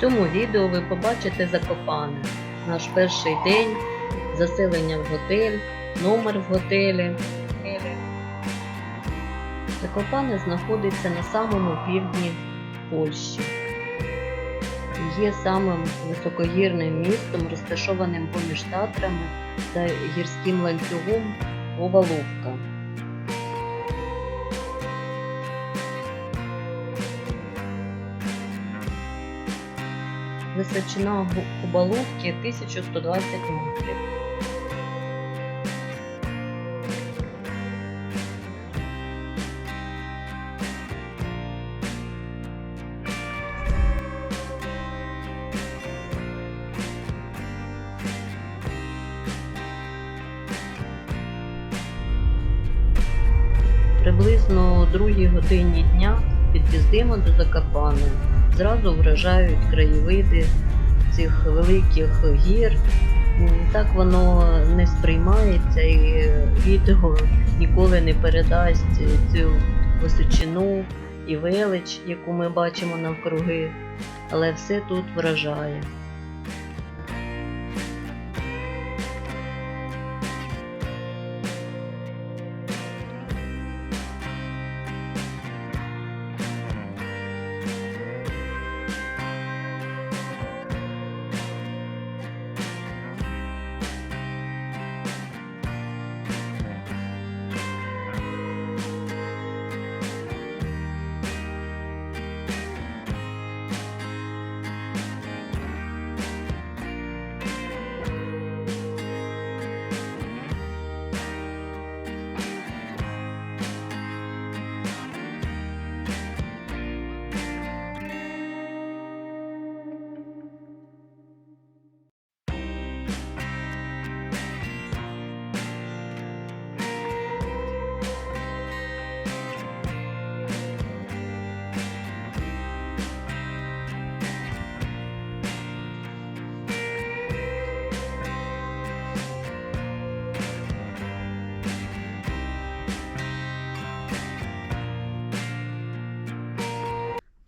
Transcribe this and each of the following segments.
В цьому відео ви побачите Закопане, наш перший день, заселення в готель, номер в готелі. Закопане знаходиться на самому півдні Польщі. Є самим високогірним містом, розташованим поміж Татрами та гірським ланцюгом Оваловка. Височина Губаловки 1120 метрів. Приблизно о другій годині дня під'їздимо до Закопаної. Зразу вражають краєвиди цих великих гір. Так воно не сприймається і відео ніколи не передасть цю височину і велич, яку ми бачимо навкруги, але все тут вражає.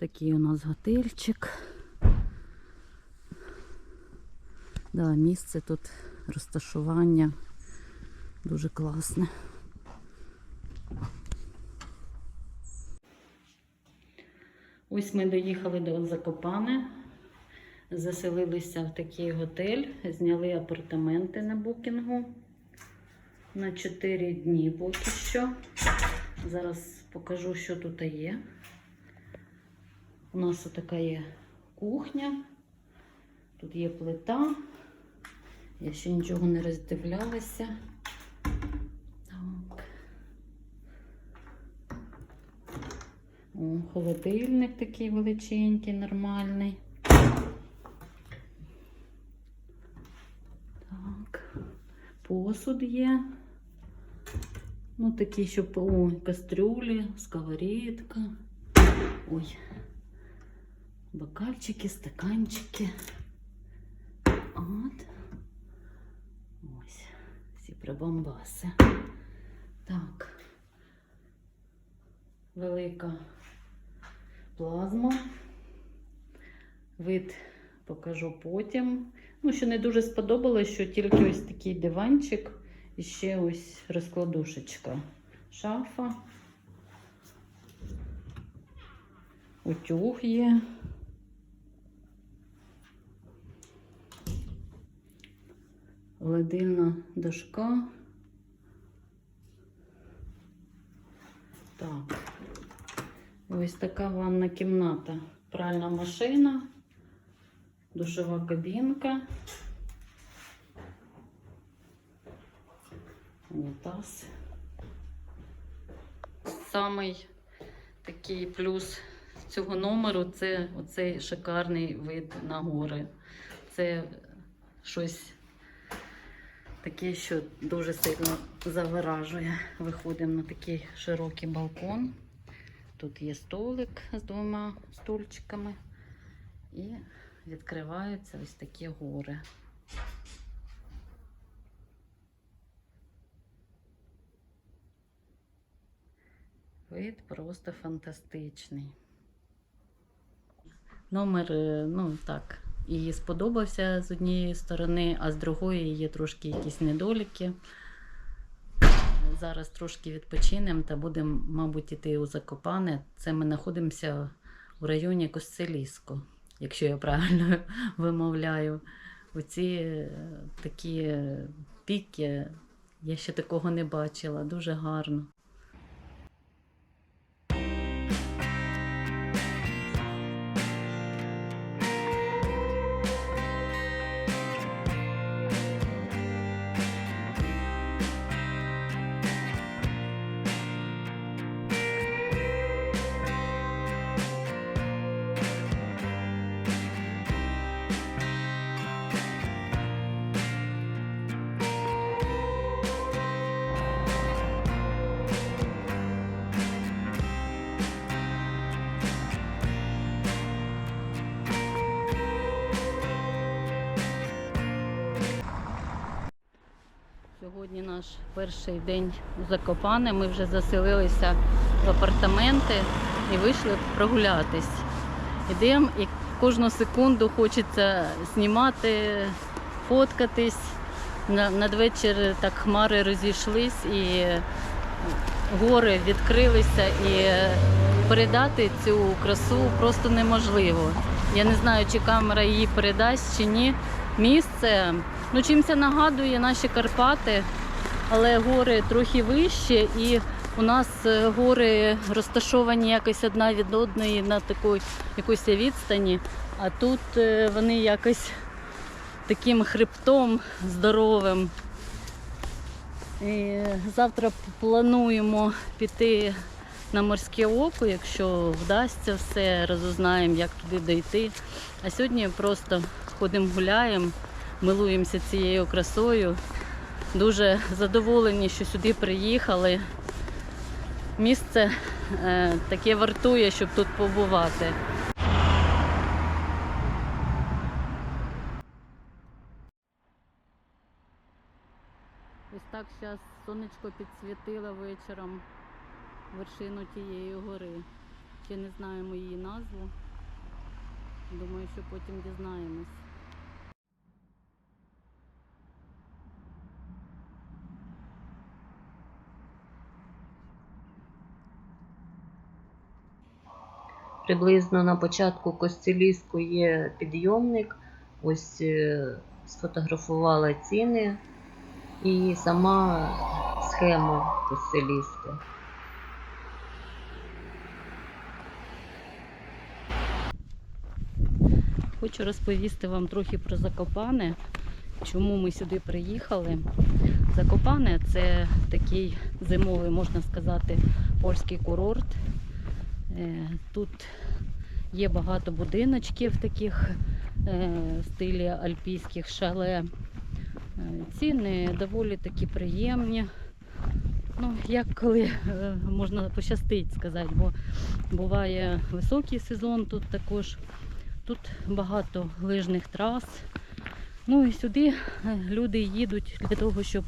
Такий у нас готельчик. Да, місце тут розташування дуже класне. Ось ми доїхали до Закопане, заселилися в такий готель, зняли апартаменти на букінгу на 4 дні поки що. Зараз покажу, що тут є. У нас така є кухня, тут є плита. Я ще нічого не роздивлялася. Так. О, холодильник такий величенький, нормальний. Так. Посуд є. Ну, такі, щоб о, кастрюлі, сковорідка. Ой. Бокальчики, стаканчики. От. Ось. Всі прибамбаси. Так. Велика плазма. Вид покажу потім. Ну, що не дуже сподобалось, що тільки ось такий диванчик і ще ось розкладушечка. Шафа. Утюг є. Гладильна дошка. Так. Ось така ванна кімната. Пральна машина, душова кабінка. Унітаз. Самий такий плюс цього номеру це оцей шикарний вид на гори. Це щось таке, що дуже сильно заворажує. Виходимо на такий широкий балкон. Тут є столик з двома стульчиками. І відкриваються ось такі гори. Вид просто фантастичний. Номер, е, ну так, і сподобався з однієї сторони, а з другої є трошки якісь недоліки. Зараз трошки відпочинемо та будемо, мабуть, іти у Закопане. Це ми знаходимося у районі Костелісько, якщо я правильно вимовляю. Оці е, такі піки, я ще такого не бачила, дуже гарно. Перший день у Закопане. Ми вже заселилися в апартаменти і вийшли прогулятись. Ідемо і кожну секунду хочеться знімати, фоткатись. Надвечір так хмари розійшлись і гори відкрилися і передати цю красу просто неможливо. Я не знаю, чи камера її передасть чи ні. Місце ну чимся нагадує наші Карпати, але гори трохи вище, і у нас е, гори розташовані якось одна від одної на такій якоїсь відстані, а тут е, вони якось таким хребтом здоровим. І завтра плануємо піти на морське око, якщо вдасться все, розузнаємо, як туди дійти. А сьогодні просто ходимо гуляємо, милуємося цією красою. Дуже задоволені, що сюди приїхали. Місце е, таке вартує, щоб тут побувати. Ось так зараз сонечко підсвітило вечором вершину тієї гори. Ще не знаємо її назву. Думаю, що потім дізнаємось. Приблизно на початку Костеліску є підйомник. Ось е, сфотографувала ціни і сама схема Костеліска. Хочу розповісти вам трохи про Закопане, чому ми сюди приїхали. Закопане це такий зимовий, можна сказати, польський курорт. Е, Тут є багато будиночків таких е, в стилі альпійських шале. Е, Ціни доволі такі приємні. Ну, як коли можна пощастить сказати, бо буває високий сезон тут також. Тут багато лижних трас. Ну і сюди люди їдуть для того, щоб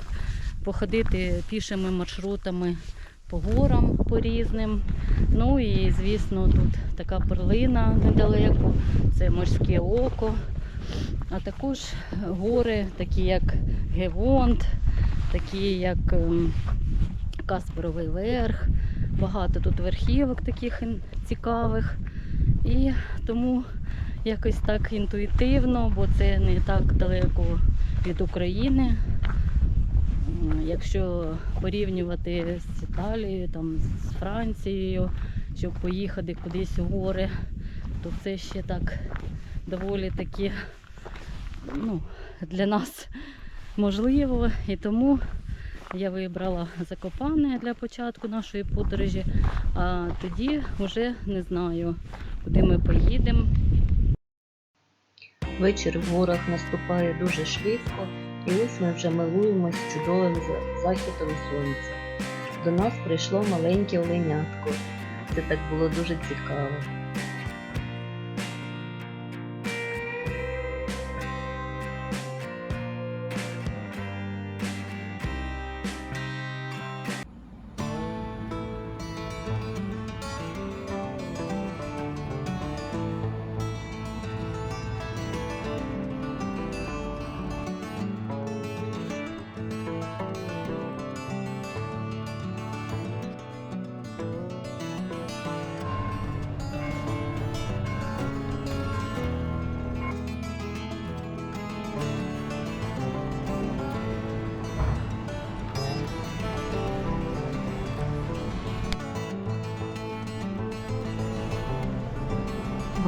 походити пішими маршрутами по горам по різним. Ну і звісно, тут така перлина недалеко, це морське око. А також гори, такі як Гевонт, такі як ем, Касперовий верх. Багато тут верхівок таких цікавих. І тому якось так інтуїтивно, бо це не так далеко від України. М, Якщо порівнювати з Італією, там, з Францією, щоб поїхати кудись у гори, то це ще так доволі таки ну, для нас можливо. І тому я вибрала Закопане для початку нашої подорожі, а тоді вже не знаю, куди ми поїдемо. Вечір в горах наступає дуже швидко, і ось ми вже милуємось чудовим західом сонця. До нас прийшло маленьке оленятко. Це так було дуже цікаво.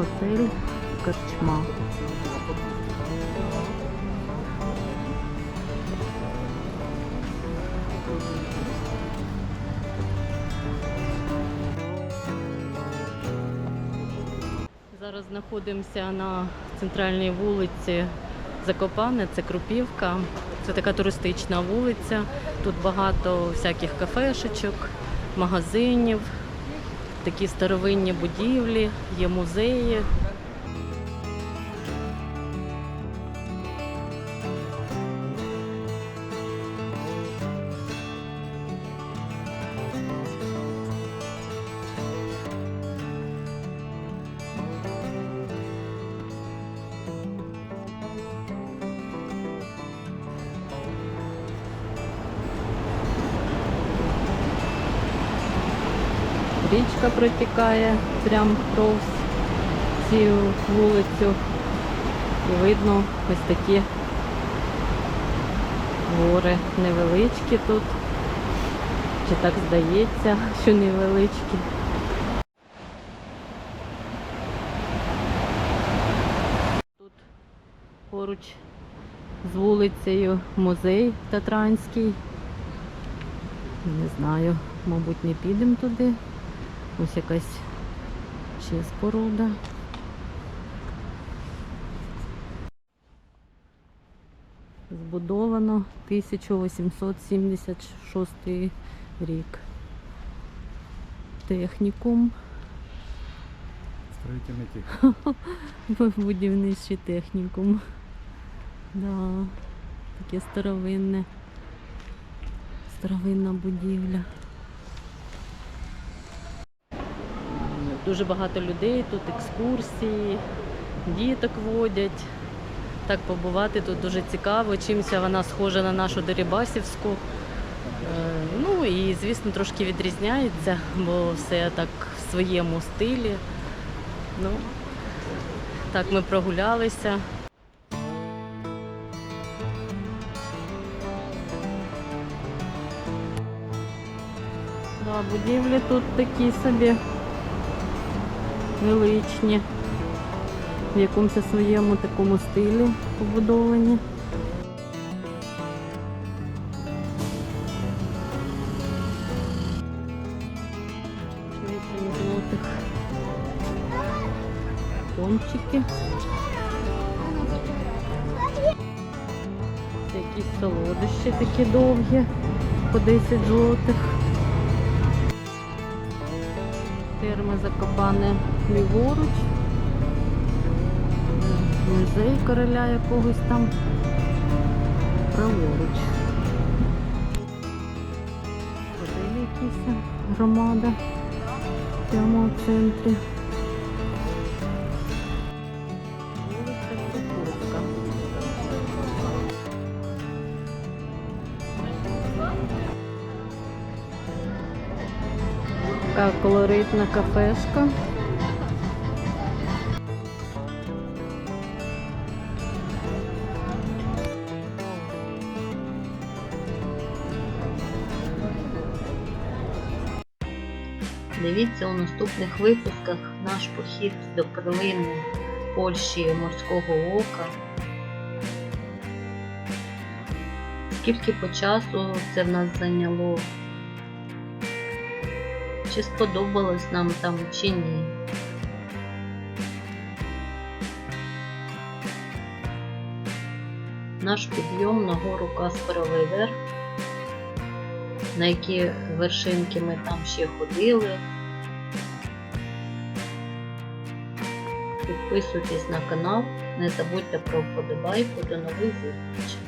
Готель Корчма. Зараз знаходимося на центральній вулиці Закопане, це Крупівка. Це така туристична вулиця. Тут багато всяких кафешечок, магазинів, такі старовинні будівлі, є музеї. Річка протікає прямо кров цю вулицю. І видно ось такі гори невеличкі тут. Чи так здається, що невеличкі. Тут поруч з вулицею музей Татранський. Не знаю, мабуть, не підемо туди. Ось якась ще споруда. Збудовано 1876 рік. Технікум, Строительный тех. будівничий технікум. Да, таке старовинне, старовинна будівля. Дуже багато людей, тут екскурсії, діток водять. Так побувати тут дуже цікаво. Чимся вона схожа на нашу Дерибасівську. Е, Ну і, звісно, трошки відрізняється, бо все так в своєму стилі. Ну, так ми прогулялися. Да, будівлі тут такі собі величні, в якомусь своєму такому стилі побудовані. Золотих. Якісь солодощі такі довгі, по 10 злотих. Ферма закопане ліворуч. Музей короля якогось там праворуч. Готель якийсь громада прямо в центрі. Колоритна кафешка. Дивіться у наступних випусках наш похід до перлини Польщі морського ока. Скільки по часу це в нас зайняло? Чи сподобалось нам там, чи ні? Наш підйом на гору Касперовий верх, на які вершинки ми там ще ходили. Підписуйтесь на канал, не забудьте про вподобайку. До нових зустрічей!